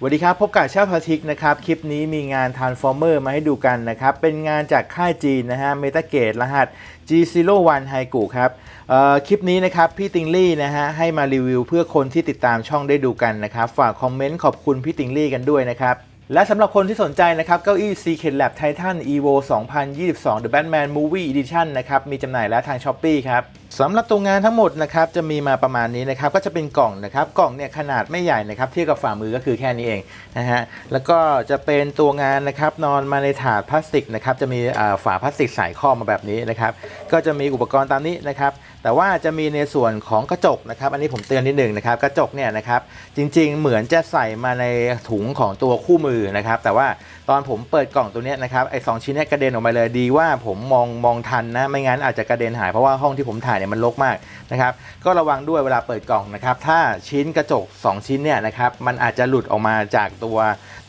สวัสดีครับ พบกับชาพาทิกนะครับ คลิปนี้มีงาน Transformer มาให้ดูกันนะครับ เป็นงานจากค่ายจีนนะฮะเมตาเกตรหัส G01 ไฮกูครับเอ่อคลิปนี้นะครับ พี่ติงลี่นะฮะให้มารีวิวเพื่อคนที่ติดตามช่องได้ดูกันนะครับ ฝากคอมเมนต์ขอบคุณพี่ติงลี่กันด้วยนะครับและสำหรับคนที่สนใจนะครับเก้าอี้ Secret Lab Titan Evo 2022 The Batman Movie Edition นะครับมีจำหน่ายแล้วทาง Shopee ครับ สำหรับตัวงานทั้งหมดนะครับจะมีมาประมาณนี้นะครับก็จะเป็นกล่องนะครับกล่องเนี่ยขนาดไม่ใหญ่นะครับเทียบกับฝ่ามือก็คือแค่นี้เองนะฮะแล้วก็จะเป็นตัวงานนะครับนอนมาในถาดพลาสติกนะครับจะมีฝาพลาสติกใส่ข้อมาแบบนี้นะครับก็จะมีอุปกรณ์ตามนี้นะครับแต่ว่าจะมีในส่วนของกระจกนะครับอันนี้ผมเตือนนิดหนึ่งนะครับกระจกเนี่ยนะครับจริงๆ เหมือนจะใส่มาในถุงของตัวคู่มือนะครับแต่ว่าตอนผมเปิดกล่องตัวเนี้ยนะครับไอ้สองชิ้นนี้กระเด็นออกมาเลยดีว่าผมมองมองทันนะไม่งั้นอาจจะกระเด็นหายเพราะว่าห้องที่ผมถ่ายเนี่ยมันรกมากนะครับ ก็ระวังด้วยเวลาเปิดกล่องนะครับ ถ้าชิ้นกระจก 2 ชิ้นเนี่ยนะครับ มันอาจจะหลุดออกมาจากตัว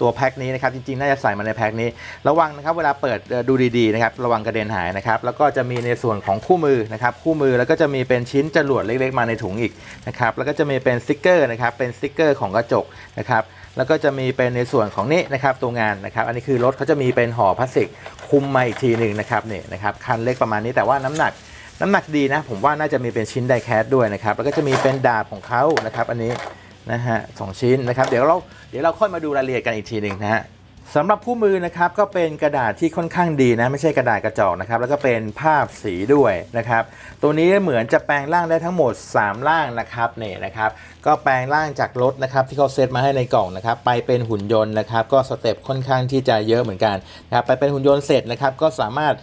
ตัวแพ็คนี้นะครับ จริงๆ น่าจะใส่มาในแพ็คนี้ ระวังนะครับ เวลาเปิดดูดีๆนะครับ ระวังกระเด็นหายนะครับ แล้วก็จะมีในส่วนของคู่มือนะครับ คู่มือแล้วก็จะมีเป็นชิ้นจรวดเล็กๆ มาในถุงอีกนะครับ แล้วก็จะมีเป็นสติกเกอร์นะครับ เป็นสติกเกอร์ของกระจกนะครับแล้วก็จะมีเป็นในส่วนของนี้นะครับตัวงานนะครับ อันนี้คือรถเขาจะมีเป็นห่อพลาสติกคุมมาอีกทีหนึ่งนะครับนี่นะครับคันเล็กประมาณนี้แต่ว่าน้ำหนัก น้ำหนักดีนะ ผมว่าน่าจะมีเป็นชิ้นไดแคสด้วยนะครับ แล้วก็จะมีเป็นดาบของเขานะครับ อันนี้นะฮะสองชิ้นนะครับ เดี๋ยวเราเดี๋ยวเราค่อยมาดูรายละเอียดกันอีกทีหนึ่งนะฮะ สำหรับคู่มือนะครับก็เป็นกระดาษที่ค่อนข้างดีนะไม่ใช่กระดาษกระจอกนะครับแล้วก็เป็นภาพสีด้วยนะครับตัวนี้เหมือนจะแปลงร่างได้ทั้งหมด 3 ร่างนะครับนี่นะครับก็แปลงร่างจากรถนะครับที่เขาเซตมาให้ในกล่องนะครับไปเป็นหุ่นยนต์นะครับก็สเต็ปค่อนข้างที่จะเยอะเหมือนกันนะครับไปเป็นหุ่นยนต์เสร็จนะครับก็สามารถ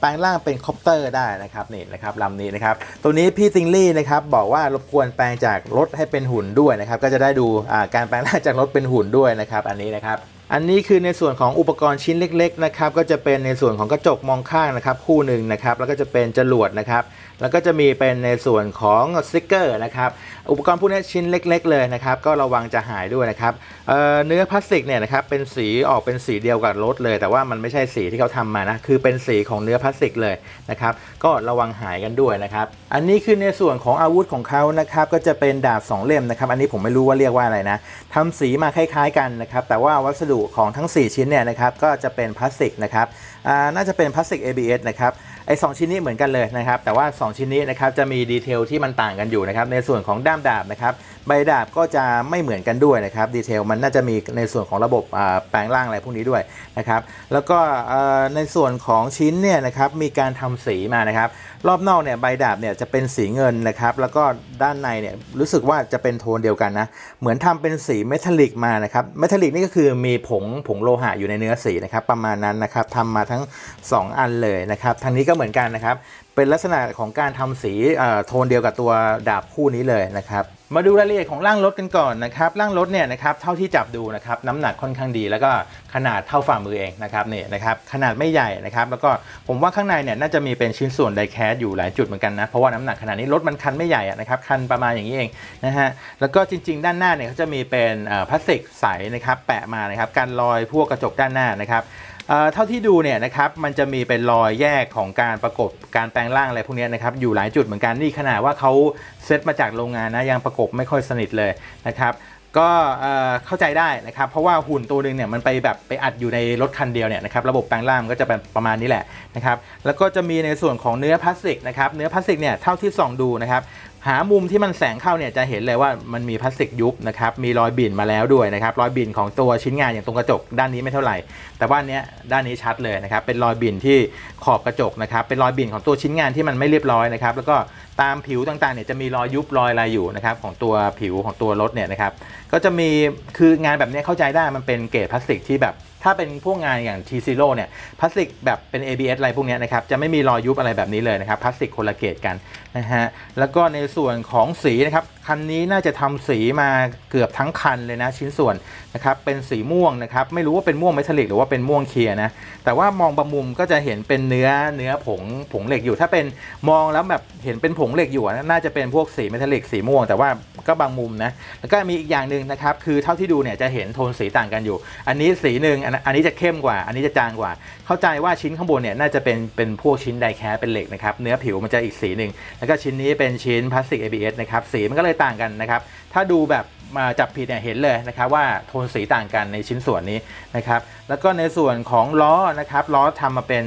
แปลงร่างเป็นคอปเตอร์ได้นะครับนี่นะครับลำนี้นะครับตัวนี้พี่ติงลี่นะครับบอกว่ารบกวนแปลงจากรถให้เป็นหุ่นด้วยนะครับก็จะได้ดูการแปลงร่างจากรถเป็นหุ่นด้วยนะครับอันนี้นะครับ อันนี้คือในส่วนของอุปกรณ์ชิ้นเล็กๆนะครับก็จะเป็นในส่วนของกระจกมองข้างนะครับคู่หนึ่งนะครับแล้วก็จะเป็นจรวดนะครับแล้วก็จะมีเป็นในส่วนของสติกเกอร์นะครับ อุปกรณ์พวกนี้ชิ้นเล็ก ๆ เลยนะครับก็ระวังจะหายด้วยนะครับเเนื้อพลาสติกเนี่ยนะครับเป็นสีออกเป็นสีเดียวกับรถเลย แต่ว่ามันไม่ใช่สีที่เขาทำมานะคือเป็นสีของเนื้อพลาสติกเลยนะครับก็ระวังหายกันด้วยนะครับอันนี้คือในส่วนของอาวุธของเขานะครับก็จะเป็นดาบสองเล่มนะครับอันนี้ผมไม่รู้ว่าเรียกว่าอะไรนะทำสีมาคล้าย ๆ กันนะครับแต่ว่าวัสดุของทั้ง 4 ชิ้นเนี่ยนะครับก็จะเป็นพลาสติกนะครับ น่าจะเป็นพลาสติก ABS นะครับไอ้สชิ้นนี้เหมือนกันเลยนะครับ แต่ว่า 2 ชิ้นนี้นะครับจะมีดีเทลที่มันต่างกันอยู่นะครับ ในส่วนของด้ามดาบนะครับใบดาบก็จะไม่เหมือนกันด้วยนะครับดีเทลมันน่าจะมีในส่วนของระบบแปลงร่างอะไรพวกนี้ด้วยนะครับ แล้วก็ในส่วนของชิ้นเนี่ยนะครับมีการทำสีมานะครับ รอบนอกเนี่ยใบดาบเนี่ยจะเป็นสีเงินนะครับ แล้วก็ด้านในเนี่ยรู้สึกว่าจะเป็นโทนเดียวกันนะเหมือนทำเป็นสีเมทัลลิกมานะครับเมทัลลิกนี่ก็คือมีผงผงโลหะอยู่ในเนื้อสีนะครับประมาณนั้นนะครับทำมาทั้ง2 อันเลยนะครับทางนี้ก็เหมือนกันนะครับเป็นลักษณะของการทำสีโทนเดียวกับตัวดาบคู่นี้เลยนะครับมาดูรายละเอียดของร่างรถกันก่อนนะครับร่างรถเนี่ยนะครับเท่าที่จับดูนะครับน้ำหนักค่อนข้างดี แล้วก็ขนาดเท่าฝ่ามือเองนะครับนี่นะครับขนาดไม่ใหญ่นะครับแล้วก็ผมว่าข้างในเนี่ยน่าจะมีเป็นชิ้นส่วนไดแคสอยู่หลายจุดเหมือนกันนะเพราะว่าน้ำหนักขนาดนี้รถมันคันไม่ใหญ่นะครับคันประมาณอย่างนี้เองนะฮะแล้วก็จริง ๆ ด้านหน้าเนี่ยเขาจะมีเป็นพลาสติกใสนะครับแปะมานะครับการรอยพวกกระจกด้านหน้านะครับ เท่าที่ดูเนี่ยนะครับมันจะมีเป็นรอยแยกของการประกบการแปลงร่างอะไรพวกนี้นะครับอยู่หลายจุดเหมือนกันนี่ขนาดว่าเขาเซตมาจากโรงงานนะยังประกบไม่ค่อยสนิทเลยนะครับก็เข้าใจได้นะครับเพราะว่าหุ่นตัวหนึ่งเนี่ยมันไปแบบไปอัดอยู่ในรถคันเดียวเนี่ยนะครับระบบแปลงร่างก็จะเป็นประมาณนี้แหละนะครับแล้วก็จะมีในส่วนของเนื้อพลาสติกนะครับเนื้อพลาสติกเนี่ยเท่าที่ส่องดูนะครับ หามุมที่มันแสงเข้าเนี่ยจะเห็นเลยว่ามันมีพลาสติกยุบนะครับมีรอยบิ่นมาแล้วด้วยนะครับรอยบิ่นของตัวชิ้นงานอย่างตรงกระจกด้านนี้ไม่เท่าไหร่ แต่ว่านเนี้ยด้านนี้ชัดเลยนะครับเป็นรอยบิ่นที่ขอบกระจกนะครับเป็นรอยบิ่นของตัวชิ้นงานที่มันไม่เรียบร้อยนะครับแล้วก็ ตามผิวต่างๆเนี่ยจะมีรอยยุบรอยอะไรอยู่นะครับของตัวผิวของตัวรถเนี่ยนะครับก็จะมีคืองานแบบนี้เข้าใจได้มันเป็นเกรดพลาสติกที่แบบถ้าเป็นพวกงานอย่าง T ซีโเนี่ยพลาสติกแบบเป็น ABS อะไรพวกนี้นะครับจะไม่มีรอยยุบอะไรแบบนี้เลยนะครับพลาสติกคนละเกรดกันนะฮะแล้วก็ในส่วนของสีนะครับ คันนี้น่าจะทำสีมาเกือบทั้งคันเลยนะชิ้นส่วนนะครับเป็นสีม่วงนะครับไม่รู้ว่าเป็นม่วงเมทัลลิกหรือว่าเป็นม่วงเคลียร์นะแต่ว่ามองบางมุมก็จะเห็นเป็นเนื้อเนื้อผงผงเหล็กอยู่ ถ้าเป็นมองแล้วแบบเห็นเป็นผงเหล็กอยู่น่าจะเป็นพวกสีเมทัลลิกสีม่วง แต่ว่าก็บางมุมนะแล้วก็มีอีกอย่างหนึ่งนะครับคือเท่าที่ดูเนี่ยจะเห็นโทนสีต่างกันอยู่ อันนี้สีหนึ่งอันอันนี้จะเข้มกว่า อันนี้จะจางกว่า เข้าใจว่าชิ้นข้างบนเนี่ยน่าจะเป็นเป็นพวกชิ้นไดแคสเป็นเหล็กนะครับเนื้อผิวมันจะอีกสีหนึ่งแล้วก็ชิ้นนี้เป็นชิ้นพลาสติก ABS นะครับสีมันก็เลยต่างกันนะครับ ถ้าดูแบบมาจับผิดเนี่ยเห็นเลยนะครับว่าโทนสีต่างกันในชิ้นส่วนนี้นะครับ แล้วก็ในส่วนของล้อนะครับล้อทำมาเป็น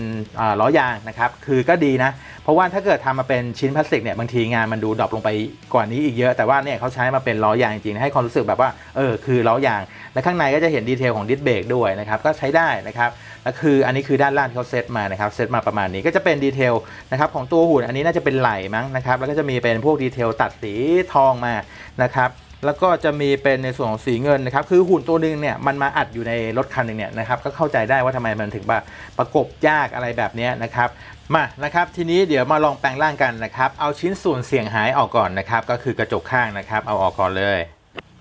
ล้อยางนะครับ คือก็ดีนะ ราะว่าถ้าเกิดทำมาเป็นชิ้นพลาสติกเนี่ยบางทีงานมันดูดรอปลงไปกว่านี้อีกเยอะ แต่ว่าเนี่ยเขาใช้มาเป็นล้อยางจริงๆให้ความรู้สึกแบบว่าเออคือล้อยาง และข้างในก็จะเห็นดีเทลของดิสเบรกด้วยนะครับก็ใช้ได้นะครับแล้วคืออันนี้คือด้านล่างที่เขาเซตมานะครับเซตมาประมาณนี้ก็จะเป็นดีเทลนะครับของตัวหุ่นอันนี้น่าจะเป็นไหล่มั้งนะครับแล้วก็จะมีเป็นพวกดีเทลตัดสีทองมานะครับแล้วก็จะมีเป็นในส่วนของสีเงินนะครับ คือหุ่นตัวหนึงเนี่ยมันมาอัดอยู่ในรถคันหนึ่งเนี่ยนะครับ ก็เข้าใจได้ว่าทำไมมันถึงแบบประกบยากอะไรแบบนี้นะครับ มานะครับทีนี้เดี๋ยวมาลองแปลงร่างกันนะครับ เอาชิ้นส่วนเสียงหายออกก่อนนะครับ ก็คือกระจกข้างนะครับ เอาออกก่อนเลย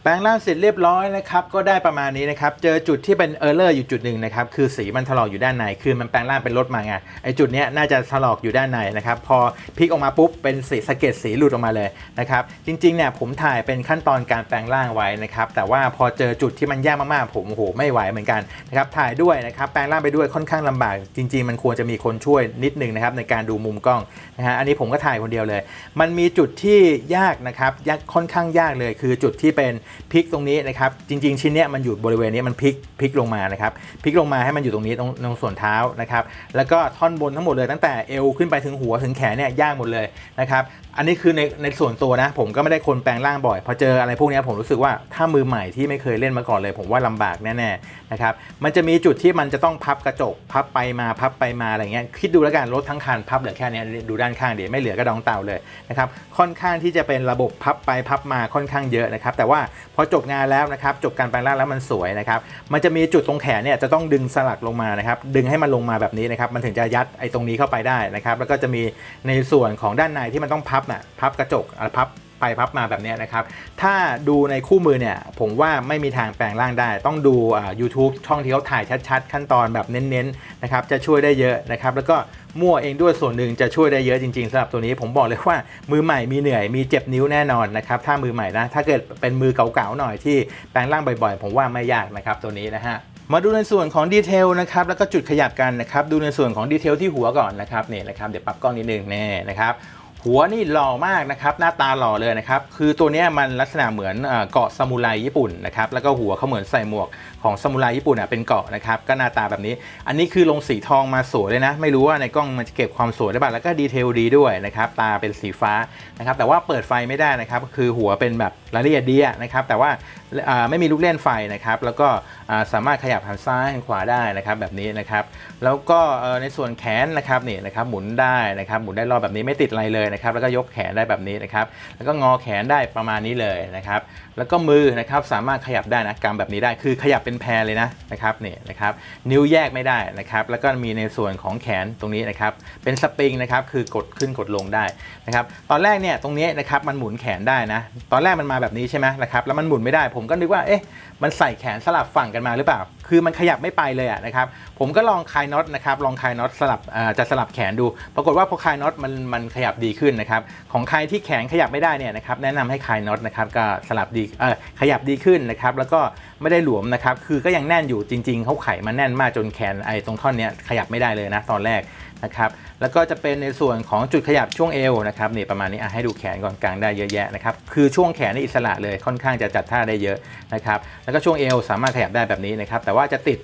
แปลงร่างเสร็จเรียบร้อยนะครับก็ได้ประมาณนี้นะครับเจอจุดที่เป็นเออร์เลอร์อยู่จุดหนึ่งนะครับคือสีมันถลอกอยู่ด้านในคือมันแปลงร่างเป็นรถมาไงไอจุดเนี้ยน่าจะถลอกอยู่ด้านในนะครับพอพลิกออกมาปุ๊บเป็นสีสะเก็ดสีหลุดออกมาเลยนะครับจริงๆเนี่ยผมถ่ายเป็นขั้นตอนการแปลงร่างไว้นะครับแต่ว่าพอเจอจุดที่มันยากมากๆผมโอ้โหไม่ไหวเหมือนกันนะครับถ่ายด้วยนะครับแปลงร่างไปด้วยค่อนข้างลำบาก จริง ๆ มันควรจะมีคนช่วยนิดนึงนะครับในการดูมุมกล้องนะฮะอันนี้ผมก็ถ่ายคนเดียวเลย มันมีจุดที่ยากนะครับยากค่อนข้างยากเลย คือจุดที่เป็นพลิกตรงนี้นะครับจริง ๆ ชิ้นเนี้ยมันอยู่บริเวณนี้มันพลิกพลิกลงมานะครับพลิกลงมาให้มันอยู่ตรงนี้ตรงตรงส่วนเท้านะครับแล้วก็ท่อนบนทั้งหมดเลยตั้งแต่เอวขึ้นไปถึงหัวถึงแขนเนี่ยย่ากหมดเลยนะครับอันนี้คือในในส่วนตัวนะผมก็ไม่ได้คนแปลงร่างบ่อยพอเจออะไรพวกนี้ผมรู้สึกว่าถ้ามือใหม่ที่ไม่เคยเล่นมาก่อนเลย ผมว่าลำบากแน่ๆนะครับมันจะมีจุดที่มันจะต้องพับกระจก พับไปมาพับไปมาอะไรเงี้ยคิดดูแล้วกันรถทั้งคันพับเหลือแค่นี้ดูด้านข้างเดี๋ยวไม่เหลือกระดองเต่าเลยนะครับค่อนข้างที่จะเป็นระบบพับไปพับมาค่อนข้างเยอะนะครับแต่ว่าพอจบงานแล้วนะครับจบการแปลงร่างแล้วมันสวยนะครับมันจะมีจุดตรงแขนเนี่ยจะต้องดึงสลักลงมานะครับดึงให้มันลงมาแบบนี้นะครับมันถึงจะยัดไอ้ตรงนี้เข้าไปได้นะครับแล้วก็จะมีในส่วนของด้านในที่มันต้องพับน่ะพับกระจกอะพับ ไปพับมาแบบนี้นะครับ ถ้าดูในคู่มือเนี่ย ผมว่าไม่มีทางแปลงร่างได้ ต้องดูอ่า YouTube ช่องที่เขาถ่ายชัด ๆ ขั้นตอนแบบเน้นๆนะครับจะช่วยได้เยอะนะครับ แล้วก็มั่วเองด้วยส่วนหนึ่งจะช่วยได้เยอะจริงๆสำหรับตัวนี้ผมบอกเลยว่ามือใหม่มีเหนื่อยมีเจ็บนิ้วแน่นอนนะครับถ้ามือใหม่นะถ้าเกิดเป็นมือเก่าๆหน่อยที่แปลงร่างบ่อยๆ ผมว่าไม่ยากนะครับตัวนี้นะฮะมาดูในส่วนของดีเทลนะครับแล้วก็จุดขยับกันนะครับดูในส่วนของดีเทลที่หัวก่อนนะครับนี่นะครับเดี๋ยวปรับกล้องนิดนึงแน่นะครับ หัวนี่หล่อมากนะครับหน้าตาหล่อเลยนะครับคือตัวนี้มันลักษณะเหมือนเกาะซามูไรญี่ปุ่นนะครับแล้วก็หัวเขาเหมือนใส่หมวกของซามูไรญี่ปุ่นอะเป็นเกาะนะครับก็หน้าตาแบบนี้ อันนี้คือลงสีทองมาสวยเลยนะ ไม่รู้ว่าในกล้องมันจะเก็บความสวยได้บ้างแล้วก็ดีเทลดีด้วยนะครับตาเป็นสีฟ้านะครับแต่ว่าเปิดไฟไม่ได้นะครับคือหัวเป็นแบบรายละเอียดดีนะครับแต่ว่าไม่มีลูกเล่นไฟนะครับแล้วก็สามารถขยับหันซ้ายหันขวาได้นะครับแบบนี้นะครับแล้วก็ในส่วนแขนนะครับนี่นะครับหมุนได้นะครับหมุนได้รอบแบบนี้ไม่ติดอะไรเลยนะครับแล้วก็ยกแขนได้แบบนี้นะครับแล้วก็งอแขนได้ประมาณนี้เลยนะครับแล้วก็มือนะครับสามารถขยับได้นะกำแบบนี้ได้คือขยับเป็นแพรเลยนะนะครับนี่นะครับนิ้วแยกไม่ได้นะครับแล้วก็มีในส่วนของแขนตรงนี้นะครับเป็นสปริงนะครับคือกดขึ้นกดลงได้นะครับตอนแรกเนี่ยตรงนี้นะครับมันหมุนแขนได้นะตอนแรกมันมาแบบนี้ใช่ไหมนะครับแล้วมันหมุนไม่ได้ผมก็นึกว่าเอ๊ะมันใส่แขนสลับฝั่งกันมาหรือเปล่า คือมันขยับไม่ไปเลยอะนะครับผมก็ลองคลายน็อตนะครับลองคลายน็อตสลับจะสลับแขนดู ปรากฏว่าพอคลายน็อตมันมันขยับดีขึ้นนะครับของใครที่แขนขยับไม่ได้เนี่ยนะครับแนะนำให้คลายน็อตนะครับก็สลับดีเออขยับดีขึ้นนะครับแล้วก็ไม่ได้หลวมนะครับคือก็ยังแน่นอยู่จริง ๆเขาไขมันแน่นมากจนแขนไอ้ตรงท่อนเนี้ยขยับไม่ได้เลยนะตอนแรก นะครับแล้วก็จะเป็นในส่วนของจุดขยับช่วงเอวนะครับนี่ประมาณนี้ให้ดูแขนก่อนกลางได้เยอะแยะนะครับคือช่วงแขนนี่อิสระเลยค่อนข้างจะจัดท่าได้เยอะนะครับแล้วก็ช่วงเอวสามารถขยับได้แบบนี้นะครับแต่ว่าจะติด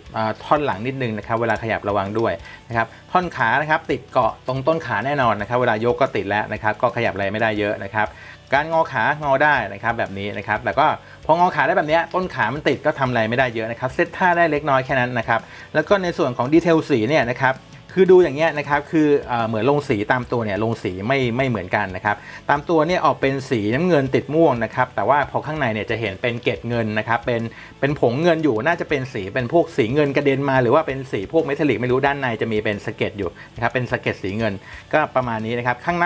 ท่อนหลังนิดนึงนะครับเวลาขยับระวังด้วยนะครับท่อนขานะครับติดเกาะตรงต้นขาแน่นอนนะครับเวลายกก็ติดแล้วนะครับก็ขยับอะไรไม่ได้เยอะนะครับการงอขางอได้นะครับแบบนี้นะครับแต่ก็พองอขาได้แบบนี้ต้นขามันติดก็ทำอะไรไม่ได้เยอะนะครับเซตท่าได้เล็กน้อยแค่นั้นนะครับแล้วก็ในส่วนของดีเทลสีเนี่ยนะครับ คือดูอย่างเงี้ยนะครับคือเอเหมือนลงสีตามตัวเนี่ยลงสีไม่ไม่เหมือนกันนะครับตามตัวเนี่ยออกเป็นสีน้ำเงินติดม่วงนะครับแต่ว่าพอข้างในเนี่ยจะเห็นเป็นเกล็ดเงินนะครับเป็นเป็นผงเงินอยู่น่าจะเป็นสีเป็นพวกสีเงินกระเด็นมา หรือว่าเป็นสีพวกเมทัลลิกไม่รู้ด้านในจะมีเป็นสเก็ดอยู่นะครับเป็นสเก็ดสีเงินก็ประมาณนี้นะครับข้าง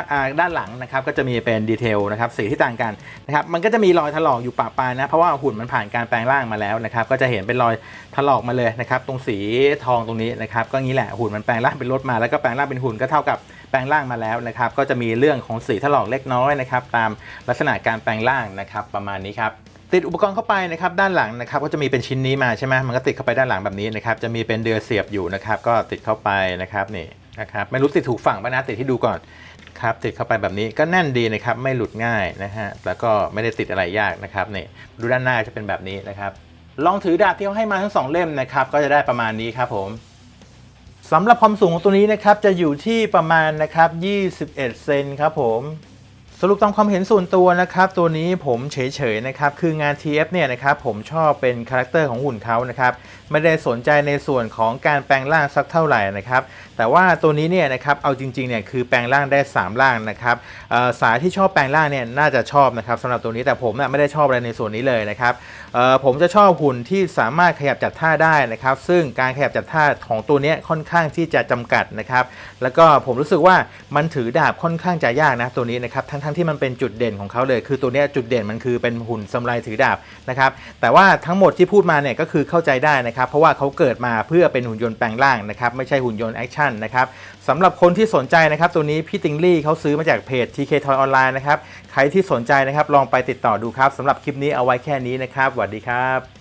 ด้านหลังนะครับก็จะมีเป็นดีเทลนะครับสีที่ต่างกันนะครับมันก็จะมีรอยถลอกอยู่ปะปายนะเพราะว่าหุ่นมันผ่านการแปลงร่างมาแล้วนะครับก็จะเห็นเป็นรอยถลอกมาเลยนะครับตรงสีทองตรงนี้นะครับก็งี้แหละหุ่นมันแปลงร่างเป็นรถมาแล้วก็แปลงร่างเป็นหุ่นก็เท่ากับแปลงร่างมาแล้วนะครับก็จะมีเรื่องของสีถลอกเล็กน้อยนะครับตามลักษณะการแปลงร่างนะครับประมาณนี้ครับติดอุปกรณ์เข้าไปนะครับด้านหลังนะครับก็จะมีเป็นชิ้นนี้มาใช่ไหมมันก็ติดเข้าไปด้านหลังแบบนี้นะครับจะมีเป็นเดือยเสียบอยู่นะครับก็ติดเข้าไปนะครับนี่นะครับไม่รู้ติดถูกฝั่งป่ะนะติดที่ดูก่อนครับติดเข้าไปแบบนี้ก็แน่นดีนะครับไม่หลุดง่ายนะฮะแล้วก็ไม่ได้ติดอะไรยากนะครับนี่ดูด้านหน้าจะเป็นแบบนี้นะครับลองถือดาบที่เขาให้มาทั้งสองเล่มนะครับก็จะได้ประมาณนี้ครับผม สำหรับความสูงของตัวนี้นะครับจะอยู่ที่ประมาณนะครับ 21 เซนครับผมสรุปตามความเห็นส่วนตัวนะครับตัวนี้ผมเฉยๆนะครับคืองาน TF เนี่ยนะครับผมชอบเป็นคาแรคเตอร์ของหุ่นเขานะครับไม่ได้สนใจในส่วนของการแปลงร่างสักเท่าไหร่นะครับ แต่ว่าตัวนี้เนี่ยนะครับเอาจริงๆเนี่ยคือแปลงร่างได้ 3 ร่างนะครับสายที่ชอบแปลงร่างเนี่ยน่าจะชอบนะครับสำหรับตัวนี้แต่ผมน่ะไม่ได้ชอบอะไรในส่วนนี้เลยนะครับผมจะชอบหุ่นที่สามารถขยับจัดท่าได้นะครับ ซึ่งการขยับจัดท่าของตัวนี้ค่อนข้างที่จะจำกัดนะครับ แล้วก็ผมรู้สึกว่ามันถือดาบค่อนข้างจะยากนะตัวนี้นะครับทั้งๆที่มันเป็นจุดเด่นของเขาเลย คือตัวนี้จุดเด่นมันคือเป็นหุ่นสำไรถือดาบนะครับแต่ว่าทั้งหมดที่พูดมาเนี่ยก็คือเข้าใจได้นะครับ เพราะว่าเขาเกิดมาเพื่อเป็นหุ่นยนต์แปลงร่างนะครับไม่ใช่หุ่นยนต์แอคชั่นนะครับสำหรับคนที่สนใจนะครับตัวนี้พี่ติงลี่เขาซื้อมาจากเพจ TK Toy Online นะครับใครที่สนใจนะครับลองไปติดต่อดูครับสำหรับคลิปนี้เอาไว้แค่นี้นะครับสวัสดีครับ